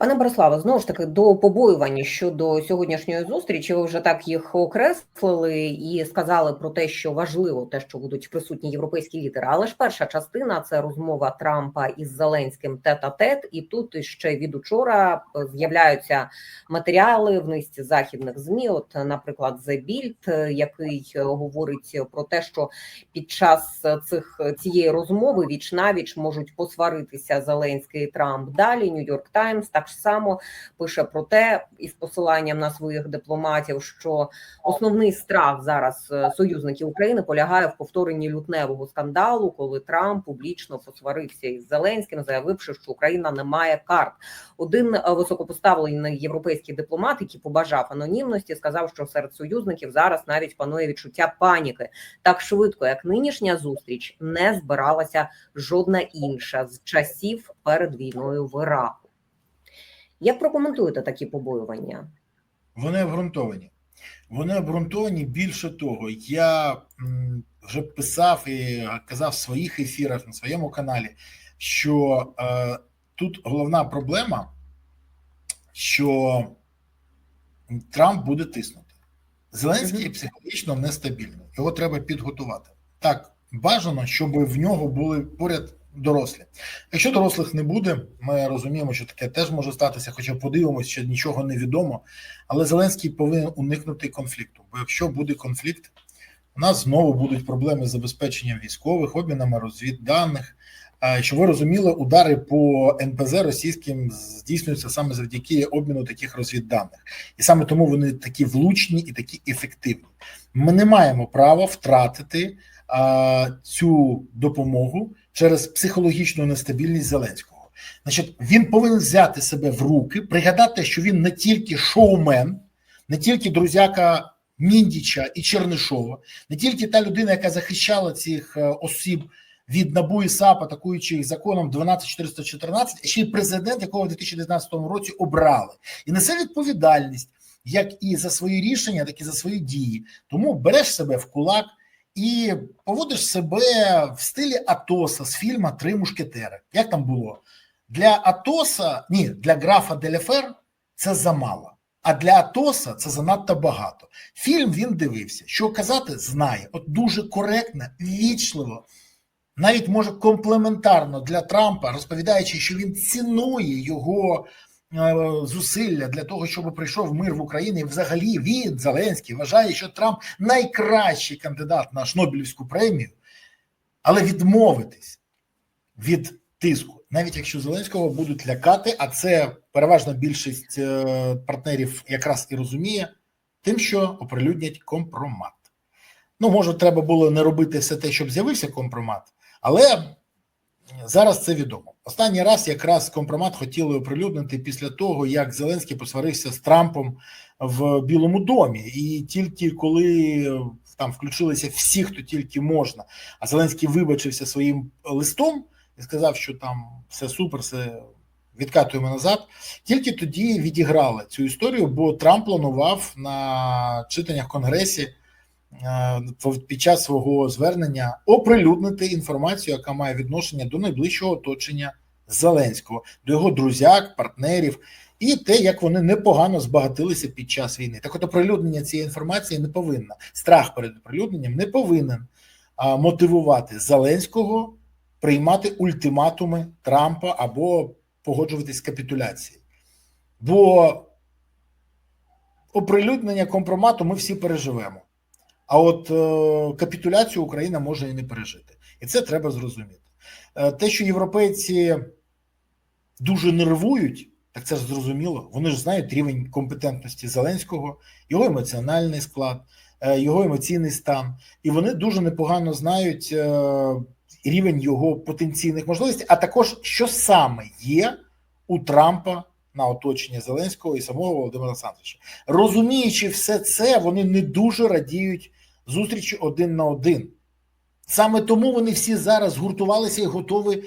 Пане Бориславе, знову ж таки до побоювання щодо сьогоднішньої зустрічі. Ви вже так їх окреслили і сказали про те, що важливо те, що будуть присутні європейські лідери. Але ж перша частина це розмова Трампа із Зеленським тет-а-тет. І тут ще від учора з'являються матеріали в низці західних змі. От, наприклад, The Bild, який говорить про те, що під час цих цієї розмови віч навіч можуть посваритися Зеленський і Трамп. Далі Нью-Йорк Таймс так само пише про те, із посиланням на своїх дипломатів, що основний страх зараз е, союзників України полягає в повторенні лютневого скандалу, коли Трамп публічно посварився із Зеленським, заявивши, що Україна не має карт. Один е, високопоставлений європейський дипломат, який побажав анонімності, сказав, що серед союзників зараз навіть панує відчуття паніки так швидко, як нинішня зустріч, не збиралася жодна інша з часів перед війною в Іраку. Як прокоментуєте такі побоювання? Вони обґрунтовані. Вони обґрунтовані більше того. Я вже писав і казав в своїх ефірах на своєму каналі, що е, тут головна проблема, що Трамп буде тиснути. Зеленський Мгм. психологічно нестабільний. Його треба підготувати. Так, бажано, щоб в нього були поряд дорослі. Якщо дорослих не буде, ми розуміємо, що таке теж може статися, хоча подивимося, що нічого не відомо. Але Зеленський повинен уникнути конфлікту. Бо якщо буде конфлікт, у нас знову будуть проблеми з забезпеченням військових, обмінами розвідданих. А, Щоб ви розуміли, удари по НПЗ російським здійснюються саме завдяки обміну таких розвідданих, і саме тому вони такі влучні і такі ефективні. Ми не маємо права втратити цю допомогу через психологічну нестабільність Зеленського. Значить, він повинен взяти себе в руки, пригадати, що він не тільки шоумен, не тільки друзяка Міндіча і Чернишова, не тільки та людина, яка захищала цих е, осіб від НАБУ і САП, атакуючи їх законом 12414, а ще й президент, якого в 2019 році обрали, і несе відповідальність як і за свої рішення, так і за свої дії. Тому береш себе в кулак і поводиш себе в стилі Атоса з фільму Три мушкетери. Як там було? Для Атоса, ні, для графа Деляфер це замало. А для Атоса це занадто багато. Фільм він дивився. Що казати, знає. От дуже коректно, вічливо, навіть може комплементарно для Трампа, розповідаючи, що він цінує його зусилля для того, щоб прийшов мир в Україні. Взагалі він Зеленський вважає, що Трамп найкращий кандидат на Шнобелівську премію, але відмовитись від тиску, навіть якщо Зеленського будуть лякати, а це переважна більшість е, партнерів якраз і розуміє, тим, що оприлюднять компромат. Ну, може, треба було не робити все те, щоб з'явився компромат, але зараз це відомо. Останній раз якраз компромат хотіли оприлюднити після того, як Зеленський посварився з Трампом в Білому домі, і тільки коли там включилися всі, хто тільки можна, а Зеленський вибачився своїм листом і сказав, що там все супер, все відкатуємо назад. Тільки тоді відіграли цю історію, бо Трамп планував на читаннях Конгресі е, під час свого звернення оприлюднити інформацію, яка має відношення до найближчого оточення Зеленського, до його друзяк, партнерів. І те, як вони непогано збагатилися під час війни. Так от оприлюднення цієї інформації не повинна. Страх перед оприлюдненням не повинен мотивувати Зеленського приймати ультиматуми Трампа або погоджуватись з капітуляцією. Бо оприлюднення компромату ми всі переживемо. А от е, капітуляцію Україна може і не пережити. І це треба зрозуміти. Е, те, що європейці дуже нервують, так це ж зрозуміло. Вони ж знають рівень компетентності Зеленського, його емоціональний склад, е, його емоційний стан, і вони дуже непогано знають рівень його потенційних можливостей, а також що саме є у Трампа на оточення Зеленського і самого Володимира Олександровича. Розуміючи все це, вони не дуже радіють зустрічі один на один. Саме тому вони всі зараз гуртувалися і готові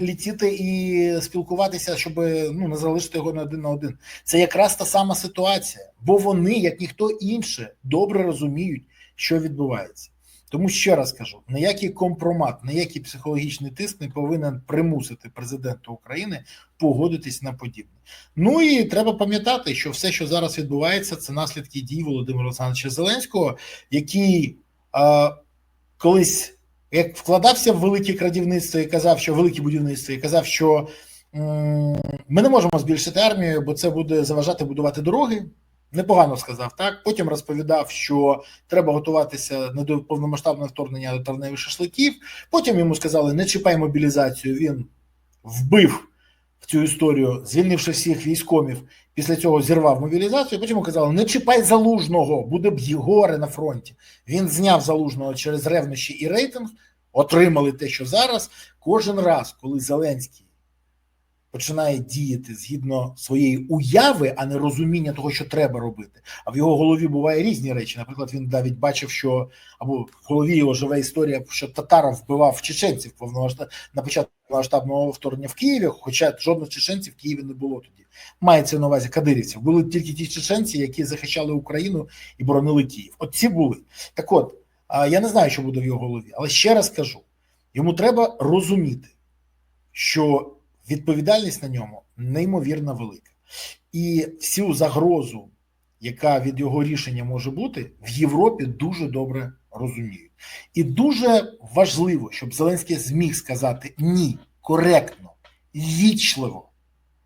літіти і спілкуватися, щоб ну не залишити його на один на один. Це якраз та сама ситуація, бо вони, як ніхто інше, добре розуміють, що відбувається. Тому ще раз кажу: ніякий компромат, ніякий психологічний тиск не повинен примусити президента України погодитись на подібне. Ну і треба пам'ятати, що все, що зараз відбувається, це наслідки дій Володимира Олександровича Зеленського, який е, колись як вкладався в велике крадівництво і казав, що велике будівництво, і казав, що ми не можемо збільшити армію, бо це буде заважати будувати дороги. Непогано сказав так. Потім розповідав, що треба готуватися не до повномасштабного вторгнення до травневих шашликів. Потім йому сказали: не чіпай мобілізацію. Він вбив в цю історію, звільнивши всіх військомів. Після цього зірвав мобілізацію. Потім казали: не чіпай залужного, буде б горе на фронті. Він зняв залужного через ревнощі і рейтинг. Отримали те, що зараз. Кожен раз, коли Зеленський починає діяти згідно своєї уяви, а не розуміння того, що треба робити. А в його голові буває різні речі. Наприклад, він навіть бачив, що або в голові його живе історія, що Татаров вбивав чеченців на початку повномасштабного вторгнення в Києві, хоча жодних чеченців в Києві не було тоді. Мається на увазі кадирівців. Були тільки ті чеченці, які захищали Україну і боронили Київ. От ці були. Так от, я не знаю, що буде в його голові, але ще раз кажу: йому треба розуміти, що відповідальність на ньому неймовірно велика. І всю загрозу, яка від його рішення може бути, в Європі дуже добре розуміють. І дуже важливо, щоб Зеленський зміг сказати ні, коректно, вічливо,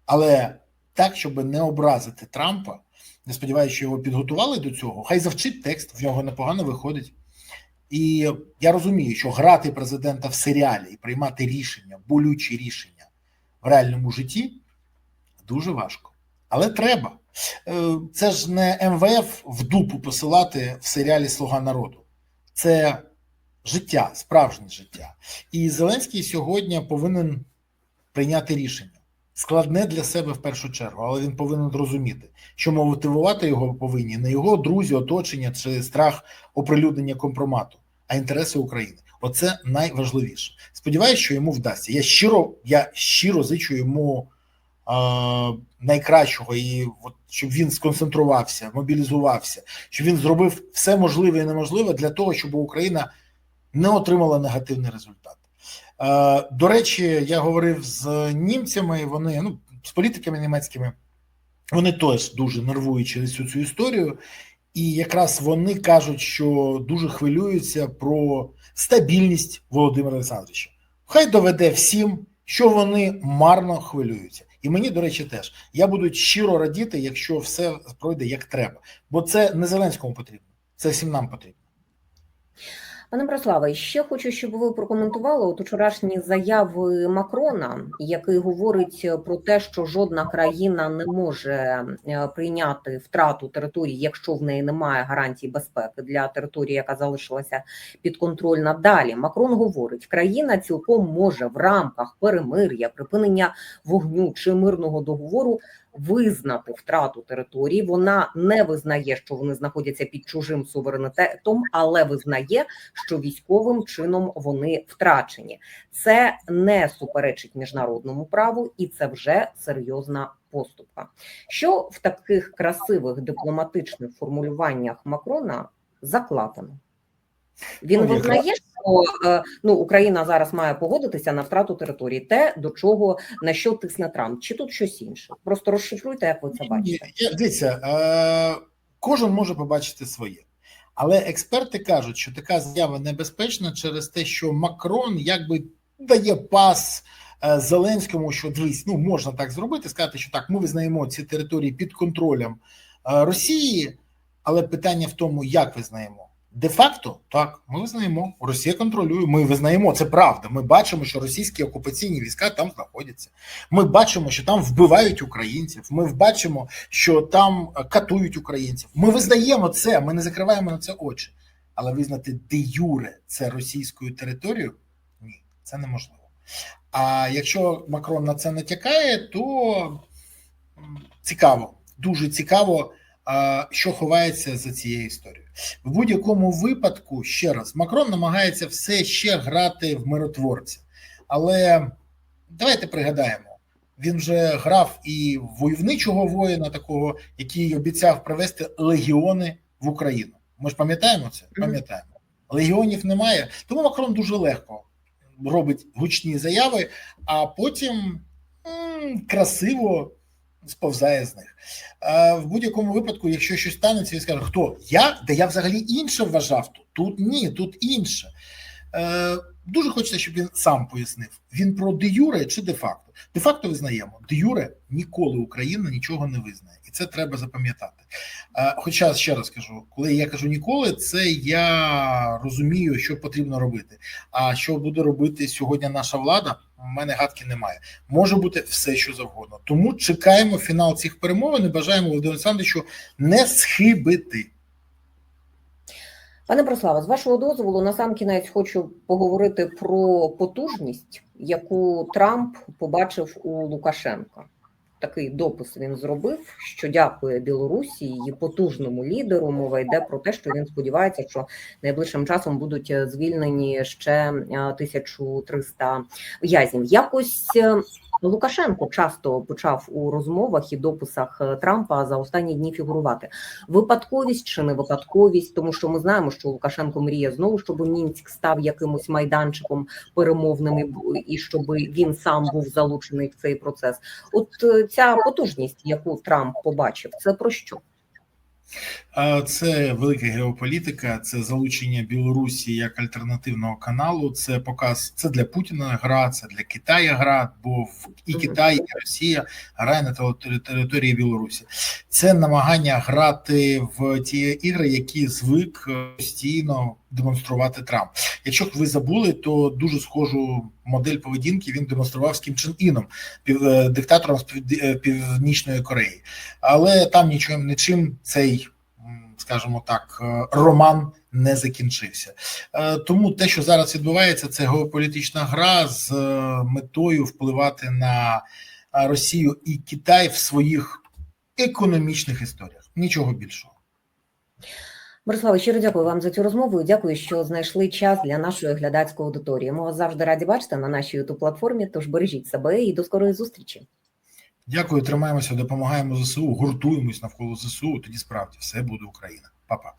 але так, щоб не образити Трампа. Не сподіваюся, що його підготували до цього. Хай завчить текст, в нього непогано виходить. І я розумію, що грати президента в серіалі і приймати рішення, болючі рішення реальному житті дуже важко. Але треба. Е, Це ж не МВФ в дупу посилати в серіалі Слуга народу. Це життя, справжнє життя. І Зеленський сьогодні повинен прийняти рішення. Складне для себе в першу чергу, але він повинен розуміти, що мотивувати його повинні не його друзі, оточення чи страх оприлюднення компромату, а інтереси України. Оце найважливіше. Сподіваюсь, що йому вдасться. Я щиро, я щиро зичу йому е, найкращого, і от, щоб він сконцентрувався, мобілізувався, щоб він зробив все можливе і неможливе для того, щоб Україна не отримала негативний результат. Е, до речі, я говорив з німцями. Вони ну з політиками німецькими, вони теж дуже нервують через цю цю історію, і якраз вони кажуть, що дуже хвилюються про стабільність Володимира Олександровича. Хай доведе всім, що вони марно хвилюються. І мені, до речі, теж я буду щиро радіти, якщо все пройде як треба, бо це не Зеленському потрібно, це всім нам потрібно. Пане Мирославе, ще хочу, щоб ви прокоментували от вчорашні заяви Макрона, який говорить про те, що жодна країна не може е, прийняти втрату території, якщо в неї немає гарантій безпеки для території, яка залишилася підконтрольна. Далі Макрон говорить, країна цілком може в рамках перемир'я, припинення вогню чи мирного договору визнати втрату території. Вона не визнає, що вони знаходяться під чужим суверенітетом, але визнає, що військовим чином вони втрачені. Це не суперечить міжнародному праву, і це вже серйозна поступка. Що в таких красивих дипломатичних формулюваннях Макрона закладено? Він визнає, що е, ну Україна зараз має погодитися на втрату території, те до чого на що тисне Трамп, чи тут щось інше? Просто розшифруйте, як ви це бачите. Дивіться, е, кожен може побачити своє. Але експерти кажуть, що така заява небезпечна через те, що Макрон якби дає пас е, Зеленському, що дивись, ну можна так зробити, сказати, що так, ми визнаємо ці території під контролем Росії, але питання в тому, як визнаємо. Де-факто, так, ми визнаємо, Росія контролює, ми визнаємо, це правда. Ми бачимо, що російські окупаційні війська там знаходяться. Ми бачимо, що там вбивають українців. Ми бачимо, що там катують українців. Ми визнаємо це, ми не закриваємо на це очі. Але визнати де юре це російською територією ні, це неможливо. А якщо Макрон на це натякає, то цікаво, дуже цікаво, що ховається за цією історією. В будь-якому випадку, ще раз, Макрон намагається все ще грати в миротворця. Але давайте пригадаємо, він вже грав і войовничого воїна, такого, який обіцяв привести легіони в Україну. Ми ж пам'ятаємо це? Пам'ятаємо. легіонів немає. Тому Макрон дуже легко робить гучні заяви, а потім м, красиво сповзає з них. Е, в будь-якому випадку, якщо щось станеться, він скаже, хто я? Де я взагалі інше вважав тут. Тут ні, тут інше. Е, дуже хочеться, щоб він сам пояснив. Він про де юре чи де факто. Де факто визнаємо, де юре ніколи Україна нічого не визнає, і це треба запам'ятати. Е, Хоча ще раз кажу, коли я кажу ніколи, це я розумію, що потрібно робити. А що буде робити сьогодні наша влада? У мене гадки немає. Може бути все, що завгодно. Тому чекаємо фінал цих перемовин і бажаємо Володимиру Олександровичу не схибити. Пане Прославе, з вашого дозволу, на сам кінець хочу поговорити про потужність, яку Трамп побачив у Лукашенка. Такий допис він зробив, що дякує Білорусі її потужному лідеру. Мова йде про те, що він сподівається, що найближчим часом будуть е, звільнені ще е, 1300 в'язнів. Якось е, Лукашенко часто почав у розмовах і дописах е, Трампа за останні дні фігурувати випадковість чи не випадковість, тому що ми знаємо, що Лукашенко мріє знову, щоб Мінськ став якимось майданчиком перемовним і щоб він сам був залучений в цей процес. От е, ця потужність, яку Трамп побачив, це про що? Це велика геополітика, це залучення Білорусі як альтернативного каналу. Це показ це для Путіна гра, це для Китаю гра, бо і. Китай, і Росія грає на території Білорусі. Це намагання грати в ті ігри, які звик е, постійно демонструвати Трамп. Якщо ви забули, то дуже схожу модель поведінки він демонстрував з Кім Чен Іном, е, диктатором з е, Північної Кореї. Але там нічим нічим цей, скажімо так, е, роман не закінчився. Тому те, що зараз відбувається, це геополітична гра з метою впливати на Росію і Китай в своїх економічних історіях. Нічого більшого. Бориславе, щиро дякую вам за цю розмову. Дякую, що знайшли час для нашої глядацької аудиторії. Ми вас завжди раді бачити на нашій youtube платформі. Тож бережіть себе і до скорої зустрічі. Дякую, тримаємося, допомагаємо ЗСУ, гуртуємось навколо ЗСУ. Тоді справді все буде Україна. Па-па.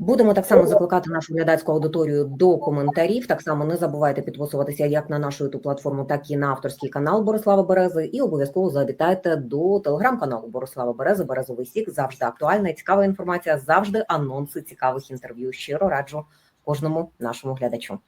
Будемо так само закликати нашу глядацьку аудиторію до коментарів. Так само не забувайте підписуватися як на нашу youtube платформу, так і на авторський канал Борислава Берези. І обов'язково завітайте до телеграм-каналу Борислава Берези. Березовий сік завжди актуальна і цікава інформація, завжди анонси цікавих інтерв'ю. Щиро раджу кожному нашому глядачу.